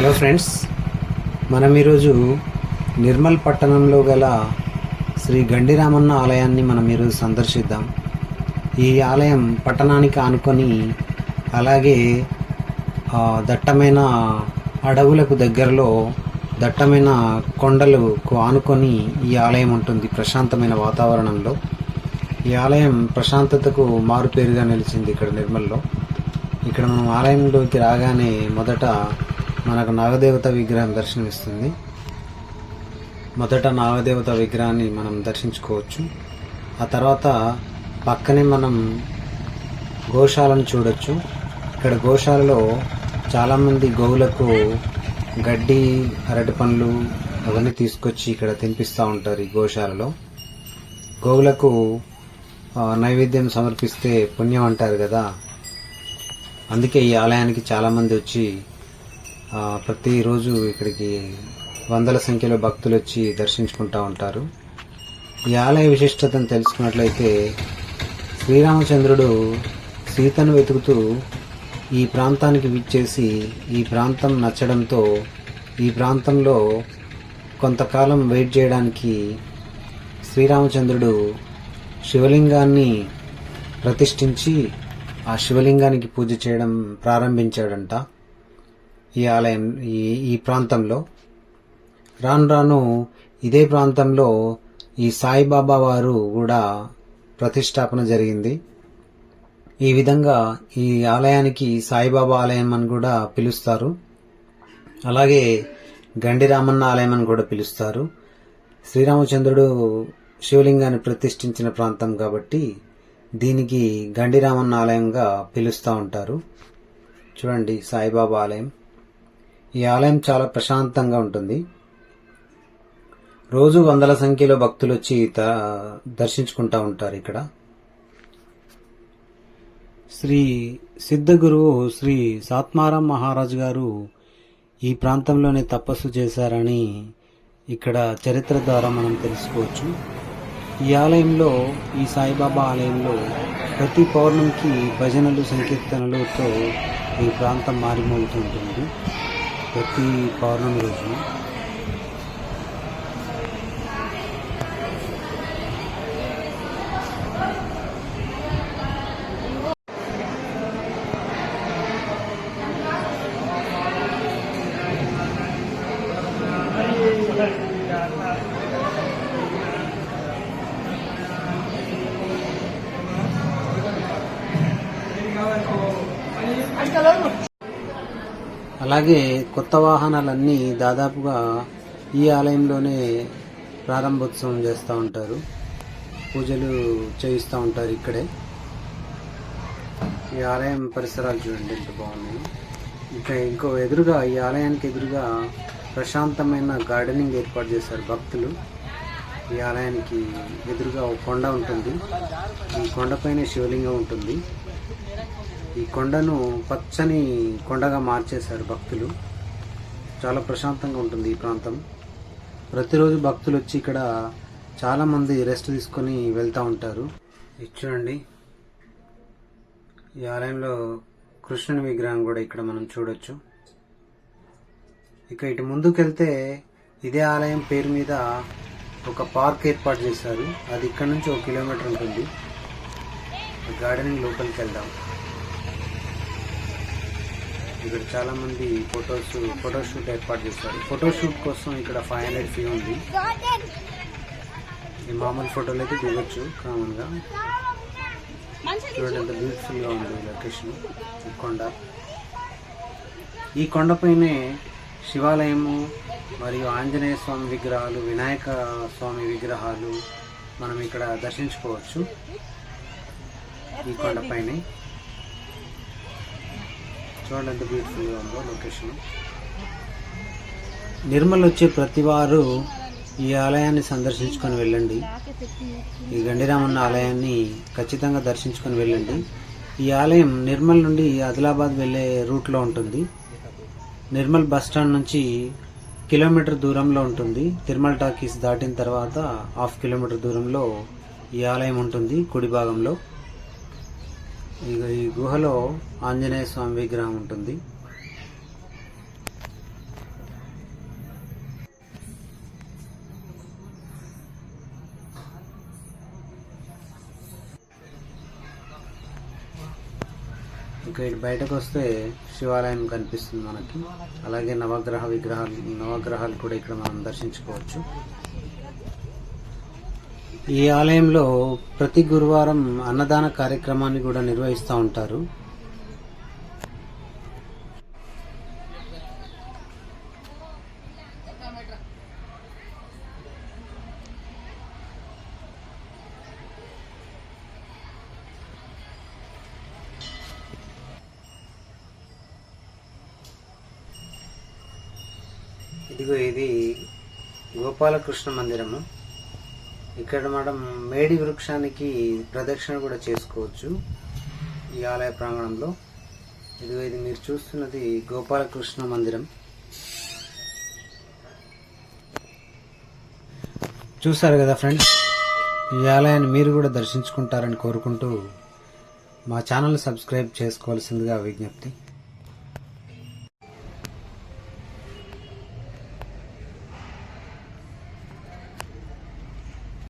Hello friends మనం ఈరోజు నిర్మల్ పట్టణంలో గల శ్రీ గండిరామన్న ఆలయాన్ని మనం ఈరోజు సందర్శిద్దాం. ఈ ఆలయం పట్టణానికి ఆనుకొని అలాగే దట్టమైన అడవులకు దగ్గరలో దట్టమైన కొండలకు ఆనుకొని ఈ ఆలయం ఉంటుంది ప్రశాంతమైన వాతావరణంలో. ఈ ఆలయం ప్రశాంతతకు మారుపేరుగా నిలిచింది ఇక్కడ నిర్మల్లో. ఇక్కడ మనం ఆలయంలోకి రాగానే మొదట మనకు నాగదేవత విగ్రహం దర్శనమిస్తుంది. మొదట నాగదేవత విగ్రహాన్ని మనం దర్శించుకోవచ్చు. ఆ తర్వాత పక్కనే మనం గోశాలను చూడొచ్చు. ఇక్కడ గోశాలలో చాలామంది గోవులకు గడ్డి అరటి పండ్లు అవన్నీ తీసుకొచ్చి ఇక్కడ తినిపిస్తూ ఉంటారు ఈ గోశాలలో. గోవులకు నైవేద్యం సమర్పిస్తే పుణ్యం అంటారు కదా. అందుకే ఈ ఆలయానికి చాలామంది వచ్చి ప్రతిరోజు ఇక్కడికి వందల సంఖ్యలో భక్తులు వచ్చి దర్శించుకుంటూ ఉంటారు. ఈ ఆలయ విశిష్టతను తెలుసుకున్నట్లయితే శ్రీరామచంద్రుడు సీతను వెతుకుతూ ఈ ప్రాంతానికి విచ్చేసి ఈ ప్రాంతం నచ్చడంతో ఈ ప్రాంతంలో కొంతకాలం వెయిట్ చేయడానికి శ్రీరామచంద్రుడు శివలింగాన్ని ప్రతిష్ఠించి ఆ శివలింగానికి పూజ చేయడం ప్రారంభించాడంట. ఈ ఆలయం ఈ ఈ ప్రాంతంలో. రాను రాను ఇదే ప్రాంతంలో ఈ సాయిబాబా వారు కూడా ప్రతిష్టాపన జరిగింది. ఈ విధంగా ఈ ఆలయానికి సాయిబాబా ఆలయం అని కూడా పిలుస్తారు. అలాగే గండి రామన్న ఆలయం అని కూడా పిలుస్తారు. శ్రీరామచంద్రుడు శివలింగాన్ని ప్రతిష్ఠించిన ప్రాంతం కాబట్టి దీనికి గండి రామన్న ఆలయంగా పిలుస్తూ ఉంటారు. చూడండి సాయిబాబా ఆలయం. ఈ ఆలయం చాలా ప్రశాంతంగా ఉంటుంది. రోజు వందల సంఖ్యలో భక్తులు వచ్చి దర్శించుకుంటూ దర్శించుకుంటా ఉంటారు ఇక్కడ. శ్రీ సిద్ధగురువు శ్రీ సాత్మారాం మహారాజు గారు ఈ ప్రాంతంలోనే తపస్సు చేశారని ఇక్కడ చరిత్ర ద్వారా మనం తెలుసుకోవచ్చు. ఈ ఆలయంలో ఈ సాయిబాబా ఆలయంలో ప్రతి పౌర్ణమికి భజనలు సంకీర్తనలతో ఈ ప్రాంతం మారిమోగుతుంటుంది ప్రతి పౌర్ణమి రోజు అలాగే కొత్త వాహనాలన్నీ దాదాపుగా ఈ ఆలయంలోనే ప్రారంభోత్సవం చేస్తూ ఉంటారు. పూజలు చేయిస్తూ ఉంటారు ఇక్కడే. ఈ ఆలయం పరిసరాలు చూడండి ఎంత బాగున్నాయి. ఇంకా ఇంకో ఎదురుగా ఈ ఆలయానికి ఎదురుగా ప్రశాంతమైన గార్డెనింగ్ ఏర్పాటు చేశారు భక్తులు. ఈ ఆలయానికి ఎదురుగా ఒక కొండ ఉంటుంది. ఈ కొండపైన శివలింగం ఉంటుంది. ఈ కొండను పచ్చని కొండగా మార్చేశారు భక్తులు. చాలా ప్రశాంతంగా ఉంటుంది ఈ ప్రాంతం. ప్రతిరోజు భక్తులు వచ్చి ఇక్కడ చాలామంది రెస్ట్ తీసుకొని వెళ్తూ ఉంటారు. ఇది చూడండి. ఈ ఆలయంలో కృష్ణుని విగ్రహం కూడా ఇక్కడ మనం చూడొచ్చు. ఇక ఇటు ముందుకెళ్తే ఇదే ఆలయం పేరు మీద ఒక పార్క్ ఏర్పాటు చేశారు. అది ఇక్కడ నుంచి ఒక కిలోమీటర్ ఉంటుంది. గార్డెనింగ్ లోపలికి వెళ్దాం. ఇక్కడ చాలా మంది ఫొటోస్ ఫోటోషూట్ ఏర్పాటు చేస్తారు. ఫోటోషూట్ కోసం ఇక్కడ ఫైవ్ హండ్రెడ్ ఫీ ఉంది. ఈ మామూలు ఫోటోలు అయితే దిగొచ్చు కామన్గా చూడండి ఎంత బ్యూటిఫుల్గా ఉంది లొకేషన్ ఈ కొండ. ఈ కొండపైనే శివాలయము మరియు ఆంజనేయ స్వామి విగ్రహాలు వినాయక స్వామి విగ్రహాలు మనం ఇక్కడ దర్శించుకోవచ్చు. ఈ కొండపైనే చూడండి ఎంత బ్యూటిఫుల్గా ఉందో లొకేషన్ నిర్మల్ వచ్చే ప్రతి వారు ఈ ఆలయాన్ని సందర్శించుకొని వెళ్ళండి. ఈ గండిరామన్న ఆలయాన్ని ఖచ్చితంగా దర్శించుకొని వెళ్ళండి. ఈ ఆలయం నిర్మల్ నుండి ఆదిలాబాద్ వెళ్ళే రూట్లో ఉంటుంది. నిర్మల్ బస్ స్టాండ్ నుంచి కిలోమీటర్ దూరంలో ఉంటుంది. తిరుమల టాకీస్ దాటిన తర్వాత హాఫ్ కిలోమీటర్ దూరంలో ఈ ఆలయం ఉంటుంది కుడి భాగంలో. ఇక ఈ గుహలో ఆంజనేయ స్వామి విగ్రహం ఉంటుంది. ఇంకా ఇటు బయటకు వస్తే శివాలయం కనిపిస్తుంది మనకి. అలాగే నవగ్రహ విగ్రహాలు నవగ్రహాలు కూడా ఇక్కడ మనం దర్శించుకోవచ్చు. ఈ ఆలయంలో ప్రతి గురువారం అన్నదాన కార్యక్రమాన్ని కూడా నిర్వహిస్తూ ఉంటారు. ఇదిగో ఇది గోపాలకృష్ణ మందిరము. ఇక్కడ మనం మేడి వృక్షానికి ప్రదక్షిణ కూడా చేసుకోవచ్చు ఈ ఆలయ ప్రాంగణంలో. ఇదిగో ఇది మీరు చూస్తున్నది గోపాలకృష్ణ మందిరం. చూసారు కదా ఫ్రెండ్స్? ఈ ఆలయాన్ని మీరు కూడా దర్శించుకుంటారని కోరుకుంటూ మా ఛానల్ సబ్స్క్రైబ్ చేసుకోవాల్సిందిగా విజ్ఞప్తి.